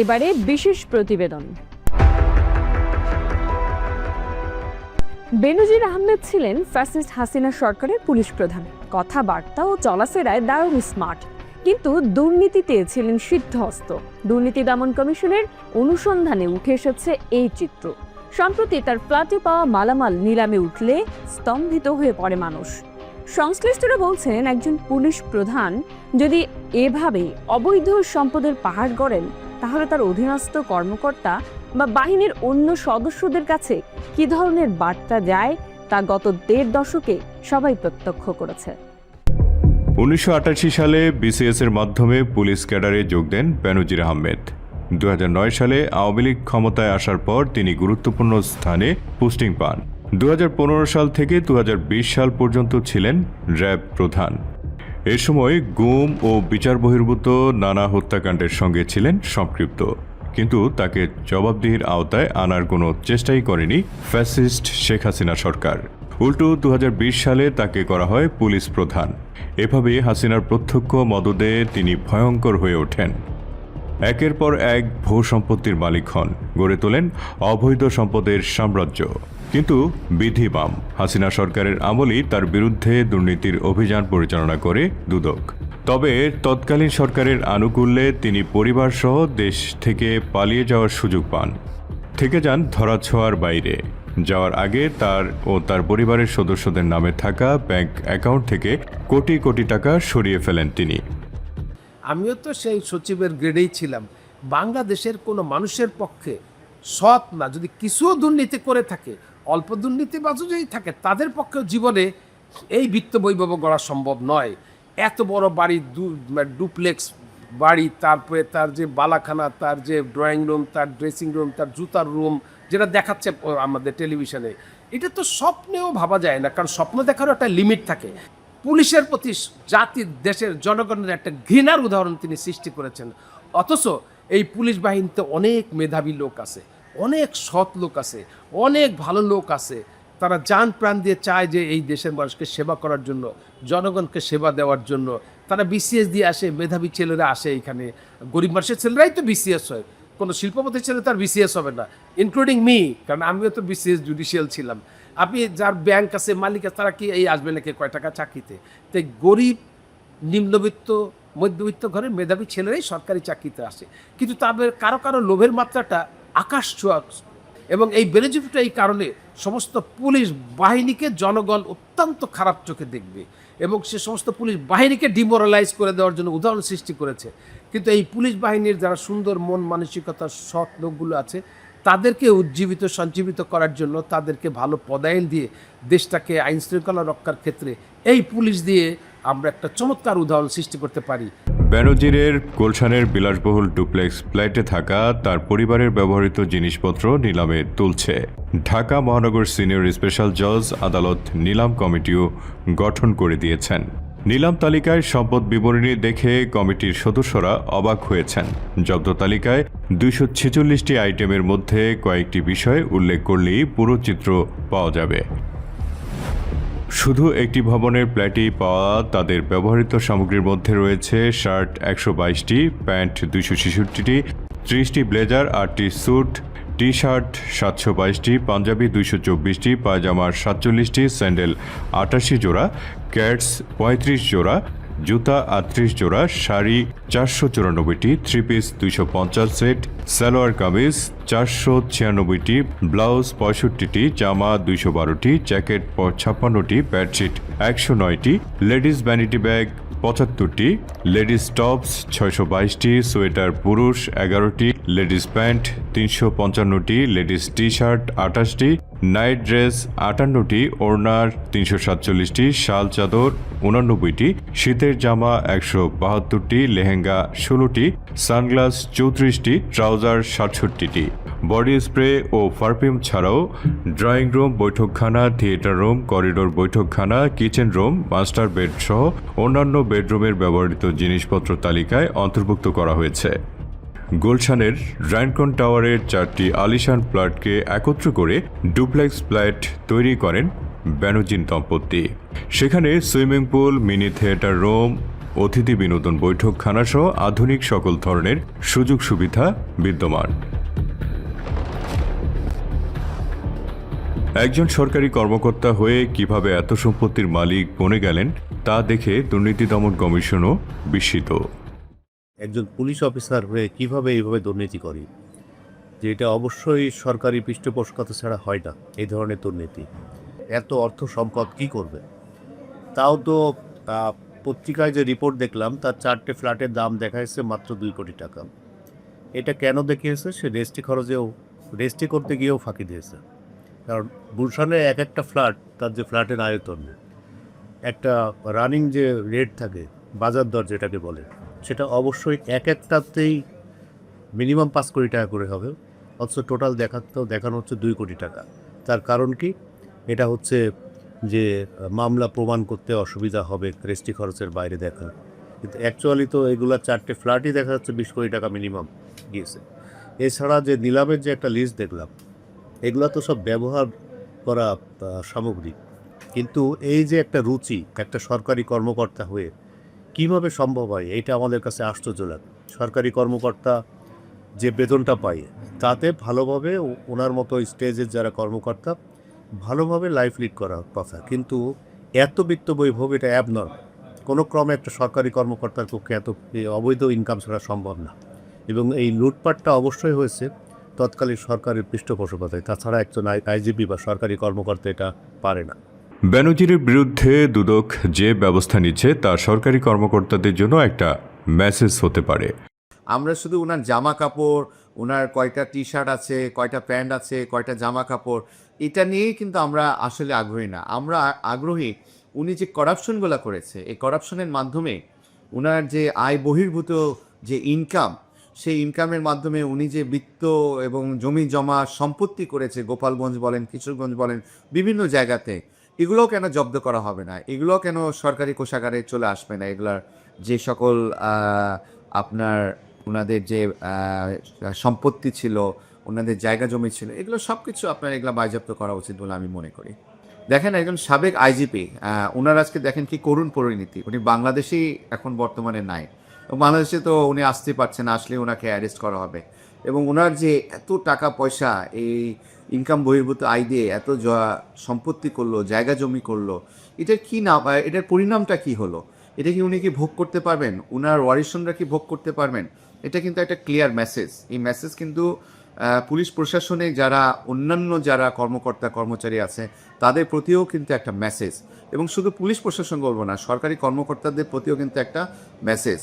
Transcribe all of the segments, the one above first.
এবারে বিশেষ প্রতিবেদন। বেনজির আহমেদ ছিলেন ফ্যাসিস্ট হাসিনা সরকারের পুলিশ প্রধান। কথাবার্তা ও চলাফেরায় দারুণ স্মার্ট। কিন্তু দুর্নীতিতে ছিলেন সিদ্ধহস্ত। দুর্নীতি দমন কমিশনের অনুসন্ধানে উঠে এসেছে এই চিত্র। সম্প্রতি তার ফ্ল্যাটে পাওয়া মালামাল নিলামে উঠলে স্তম্ভিত হয়ে পড়ে মানুষ। সংশ্লিষ্টরা বলছেন, একজন পুলিশ প্রধান যদি এভাবে অবৈধ সম্পদের পাহাড় গড়েন তাহলে তার অধীনস্থ কর্মকর্তা বা বাহিনীর অন্য সদস্যদের কাছে কি ধরনের বার্তা যায় তা গত দেড় দশকে সবাই প্রত্যক্ষ করেছে। উনিশশো আটাশি সালে বিসিএস এর মাধ্যমে পুলিশ ক্যাডারে যোগ দেন বেনজির আহমেদ। দু হাজার নয় সালে আওয়ামী লীগ ক্ষমতায় আসার পর তিনি গুরুত্বপূর্ণ স্থানে পোস্টিং পান। দু হাজার পনেরো সাল থেকে দু হাজার বিশ সাল পর্যন্ত ছিলেন র্যাব প্রধান। এ সময় গুম ও বিচার বহির্ভূত নানা হত্যাকাণ্ডের সঙ্গে ছিলেন সম্পৃক্ত। কিন্তু তাকে জবাবদিহির আওতায় আনার কোনো চেষ্টাই করেনি ফ্যাসিস্ট শেখ হাসিনা সরকার। উল্টো দু হাজার বিশ সালে তাকে করা হয় পুলিশ প্রধান। এভাবে হাসিনার প্রত্যক্ষ মদদে তিনি ভয়ঙ্কর হয়ে ওঠেন। একের পর এক ভূ সম্পত্তির মালিক হন, গড়ে তোলেন অবৈধ সম্পদের সাম্রাজ্য। কিন্তু বিধি বাম। হাসিনা সরকারের আমলই তার বিরুদ্ধে দুর্নীতির অভিযান পরিচালনা করে দুদক। তবে তৎকালীন সরকারের আনুকূল্যে তিনি পরিবারসহ দেশ থেকে পালিয়ে যাওয়ার সুযোগ পান। থেকে যান ধরাছোঁয়ার বাইরে। যাওয়ার আগে তার ও তার পরিবারের সদস্যদের নামে থাকা ব্যাংক অ্যাকাউন্ট থেকে কোটি কোটি টাকা সরিয়ে ফেলেন তিনি। আমিও তো সেই সচিবের গ্রেডেই ছিলাম। বাংলাদেশের কোনো মানুষের পক্ষে সৎ না, যদি কিছুও দুর্নীতি করে থাকে অল্প দুর্নীতিবাজও যদি থাকে, তাদের পক্ষেও জীবনে এই বিত্ত বৈভব গড়া সম্ভব নয়। এত বড় বাড়ি ডুপ্লেক্স বাড়ি, তারপরে তার যে বালাখানা, তার যে ড্রয়িং রুম, তার ড্রেসিং রুম, তার জুতার রুম, যেটা দেখাচ্ছে আমাদের টেলিভিশনে, এটা তো স্বপ্নেও ভাবা যায় না, কারণ স্বপ্ন দেখারও একটা লিমিট থাকে। পুলিশের প্রতি জাতির দেশের জনগণের একটা ঘৃণার উদাহরণ তিনি সৃষ্টি করেছেন। অথচ এই পুলিশ বাহিনীতে অনেক মেধাবী লোক আছে। অনেক সৎ লোক আছে, অনেক ভালো লোক আছে। তারা যান প্রাণ দিয়ে চায় যে এই দেশের মানুষকে সেবা করার জন্য, জনগণকে সেবা দেওয়ার জন্য। তারা বিসিএস দিয়ে আসে, মেধাবী ছেলেরা আসে এখানে। গরিব মানুষের ছেলেরাই তো বিসিএস হয়। কোনো শিল্পপতির ছেলে তার বিসিএস হবে না ইনক্লুডিং মি কারণ আমিও তো বিসিএস জুডিশিয়াল ছিলাম। আপনি যার ব্যাংক আছে, মালিক আছে, তারা কি এই আসবে নাকি কয় টাকা চাকরিতে? তাই গরিব, নিম্নবিত্ত, মধ্যবিত্ত ঘরের মেধাবী ছেলেরাই সরকারি চাকরিতে আসে। কিন্তু তাদের কারও কারও লোভের মাত্রাটা আকাশ ছোঁয়া এবং এই বেনিফিটটা এই কারণে সমস্ত পুলিশ বাহিনীকে জনগণ অত্যন্ত খারাপ চোখে দেখবে এবং সে সমস্ত পুলিশ বাহিনীকে ডিমোরালাইজ করে দেওয়ার জন্য উদাহরণ সৃষ্টি করেছে। কিন্তু এই পুলিশ বাহিনীর যারা সুন্দর মন, মানসিকতার সৎ লোকগুলো আছে, তাদেরকে উজ্জীবিত, সঞ্জীবিত করার জন্য তাদেরকে ভালো পদায়ন দিয়ে দেশটাকে আইন শৃঙ্খলা রক্ষার ক্ষেত্রে এই পুলিশ দিয়ে আমরা একটা চমৎকার উদাহরণ সৃষ্টি করতে পারি। বেনজিরের গুলশানের বিলাসবহুল ডুপ্লেক্স ফ্ল্যাটে থাকা তার পরিবারের ব্যবহৃত জিনিসপত্র নিলামে তুলছে। ঢাকা মহানগর সিনিয়র স্পেশাল জজ আদালত নিলাম কমিটিও গঠন করে দিয়েছেন। নিলাম তালিকায় সম্পদ বিবরণী দেখে কমিটির সদস্যরা অবাক হয়েছেন। জব্দ তালিকায় দুইশো ছেচল্লিশটি আইটেমের মধ্যে কয়েকটি বিষয় উল্লেখ করলেই পুরো চিত্র পাওয়া যাবে। শুধু একটি ভবনের প্ল্যাটে পাওয়া তাদের ব্যবহৃত সামগ্রীর মধ্যে রয়েছে শার্ট একশো বাইশটি, প্যান্ট দুইশো ছেষট্টিটি, ত্রিশটি ব্লেজার, আটটি স্যুট টি শার্ট সাতশো বাইশটি, পাঞ্জাবি দুইশো চব্বিশটি, পায়জামার সাতচল্লিশটি, স্যান্ডেল আটাশি জোড়া, ক্যাটস পঁয়ত্রিশ জোড়া জুতা আটত্রিশ জোড়া শাড়ি চারশো চুরানব্বইটি থ্রি পিস দুইশো পঞ্চাশ সেট সালোয়ার কামিজ চারশো ছিয়ানব্বইটি ব্লাউজ পঁয়ষট্টিটি, জামা দুইশো বারোটি জ্যাকেট ছাপ্পান্নটি প্যাডশিট একশো নয়টি লেডিস ভ্যানিটি ব্যাগ পঁচাত্তরটি লেডিস টপস ছয়শো বাইশটি সোয়েটার পুরুষ এগারোটি লেডিস প্যান্ট তিনশো পঞ্চান্নটি, লেডিস টি শার্ট আঠাশটি, নাইট ড্রেস আটান্নটি, ওড়নার তিনশো সাতচল্লিশটি, শাল চাদর উনানব্বইটি, শীতের জামা একশো বাহাত্তরটি, লেহেঙ্গা ষোলোটি, সানগ্লাস চৌত্রিশটি, ট্রাউজার সাতষট্টিটি। বডি স্প্রে ও পারফিউম ছাড়াও ড্রয়িং রুম, বৈঠকখানা, থিয়েটার রুম, করিডোর বৈঠকখানা, কিচেন রুম, মাস্টার বেড সহ অন্যান্য বেডরুমের ব্যবহৃত জিনিসপত্র তালিকায় অন্তর্ভুক্ত করা হয়েছে। গুলশানের র্যানকন টাওয়ারের চারটি আলিশান ফ্ল্যাটকে একত্র করে ডুপ্লেক্স ফ্ল্যাট তৈরি করেন ব্যানুজিন দম্পতি। সেখানে swimming pool, mini theatre room, অতিথি বিনোদন বৈঠকখানা সহ আধুনিক সকল ধরনের সুযোগ সুবিধা বিদ্যমান। একজন সরকারি কর্মকর্তা হয়ে কীভাবে এত সম্পত্তির মালিক বনে গেলেন, তা দেখে দুর্নীতি দমন কমিশনও বিস্মিত। একজন পুলিশ অফিসার হয়ে কীভাবে এইভাবে দুর্নীতি করি? যে এটা অবশ্যই সরকারি পৃষ্ঠপোষকতা ছাড়া হয় না, এই ধরনের দুর্নীতি। এত অর্থ সম্পদ কি করবে? তাও তো পত্রিকায় যে রিপোর্ট দেখলাম, তার চারটে ফ্ল্যাটের দাম দেখা যাচ্ছে মাত্র দুই কোটি টাকা। এটা কেন দেখিয়েছে? সে রেজিস্ট্রি খরচেও, রেজিস্ট্রি করতে গিয়েও ফাঁকি দিয়েছে। কারণ গুলশানে এক একটা ফ্ল্যাট, তার যে ফ্ল্যাটের আয়তন, একটা রানিং যে রেট থাকে, বাজার দর যেটাকে বলে সেটা অবশ্যই এক একটাতেই মিনিমাম পাঁচ কোটি টাকা করে হবে। অথচ টোটাল দেখাতেও দেখানো হচ্ছে দুই কোটি টাকা। তার কারণ কি? এটা হচ্ছে যে, মামলা প্রমাণ করতে অসুবিধা হবে রেজিস্ট্রি খরচের বাইরে দেখা কিন্তু অ্যাকচুয়ালি তো এগুলা চারটে ফ্ল্যাটই দেখা যাচ্ছে বিশ কোটি টাকা মিনিমাম গিয়েছে। এছাড়া যে নিলামের যে একটা লিস্ট দেখলাম, এগুলো তো সব ব্যবহার করা সামগ্রী। কিন্তু এই যে একটা রুচি, একটা সরকারি কর্মকর্তা হয়ে কীভাবে সম্ভব হয়? এটা আমাদের কাছে আশ্চর্য লাগে, সরকারি কর্মকর্তা যে বেতনটা পায়, তাতে ভালোভাবে ওনার মতো স্টেজের যারা কর্মকর্তা, ভালোভাবে লাইফ লিড করার কথা। কিন্তু এত বিত্ত বৈভব এটা অ্যাবনর্ম কোনো ক্রমে একটা সরকারি কর্মকর্তার পক্ষে এত অবৈধ ইনকাম ছাড়া সম্ভব না। এবং এই লুটপাটটা অবশ্যই হয়েছে তৎকালীন সরকারের পৃষ্ঠপোষকতায়। তাছাড়া একজন আইজিপি বা সরকারি কর্মকর্তা এটা পারে না। ব্যানার্জির বিরুদ্ধে দুদক যে ব্যবস্থা নিচ্ছে তা সরকারি কর্মকর্তাদের জন্য একটা মেসেজ হতে পারে। আমরা শুধু ওনার জামা কাপড় ওনার কয়টা টি শার্ট আছে, কয়টা প্যান্ট আছে, কয়টা জামা কাপড়, এটা নিয়েই কিন্তু আমরা আসলে আগ্রহী না। আমরা আগ্রহী উনি যে করাপশনগুলো করেছে, এই করাপশনের মাধ্যমে ওনার যে আয় বহির্ভূত যে ইনকাম সেই ইনকামের মাধ্যমে উনি যে বৃত্ত এবং জমি জমা সম্পত্তি করেছে, গোপালগঞ্জ বলেন, কিশোরগঞ্জ বলেন, বিভিন্ন জায়গাতে এগুলোও কেন জব্দ করা হবে না? এগুলো কেন সরকারি কোষাগারে চলে আসবে না? এগুলার যে সকল আপনার ওনাদের যে সম্পত্তি ছিল, ওনাদের জায়গা জমি ছিল, এগুলো সব কিছু আপনার এগুলো বাজেয়াপ্ত করা উচিত বলে আমি মনে করি। দেখেন একজন সাবেক আইজিপি ওনার আজকে দেখেন কি করুণ পরিণতি। উনি বাংলাদেশেই এখন বর্তমানে নাই। বাংলাদেশে তো উনি আসতে পারছেন আসলে ওনাকে অ্যারেস্ট করা হবে। এবং ওনার যে এত টাকা পয়সা, এই ইনকাম বহির্ভূত আয় দিয়ে এত সম্পত্তি করল, জায়গা জমি করল, এটার কি না এটার পরিণামটা কি হলো? এটা কি উনি কি ভোগ করতে পারবেন? উনার ওয়ারিশনরা কি ভোগ করতে পারবেন? এটা কিন্তু একটা ক্লিয়ার মেসেজ এই মেসেজ কিন্তু পুলিশ প্রশাসনে যারা, অন্যান্য যারা কর্মকর্তা, কর্মচারী আছে, তাদের প্রতিও কিন্তু একটা মেসেজ এবং শুধু পুলিশ প্রশাসন বলব না, সরকারি কর্মকর্তাদের প্রতিও কিন্তু একটা মেসেজ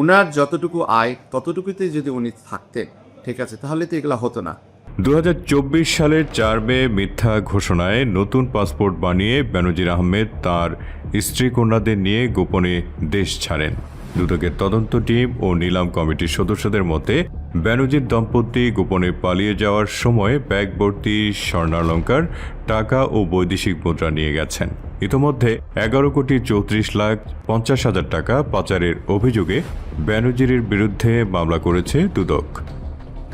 উনার যতটুকু আয়, ততটুকুতে যদি উনি থাকতেন, ঠিক আছে, তাহলে তো এগুলো হতো না। দু হাজার চব্বিশ সালের চার মে মিথ্যা ঘোষণায় নতুন পাসপোর্ট বানিয়ে বেনজির আহমেদ তার স্ত্রী কন্যাদের নিয়ে গোপনে দেশ ছাড়েন। দুদকের তদন্ত টিম ও নিলাম কমিটির সদস্যদের মতে, বেনজির দম্পতি গোপনে পালিয়ে যাওয়ার সময় ব্যাগ ভর্তি স্বর্ণালঙ্কার, টাকা ও বৈদেশিক মুদ্রা নিয়ে গেছেন। ইতোমধ্যে এগারো কোটি চৌত্রিশ লাখ পঞ্চাশ হাজার টাকা পাচারের অভিযোগে ব্যানজিরের বিরুদ্ধে মামলা করেছে দুদক।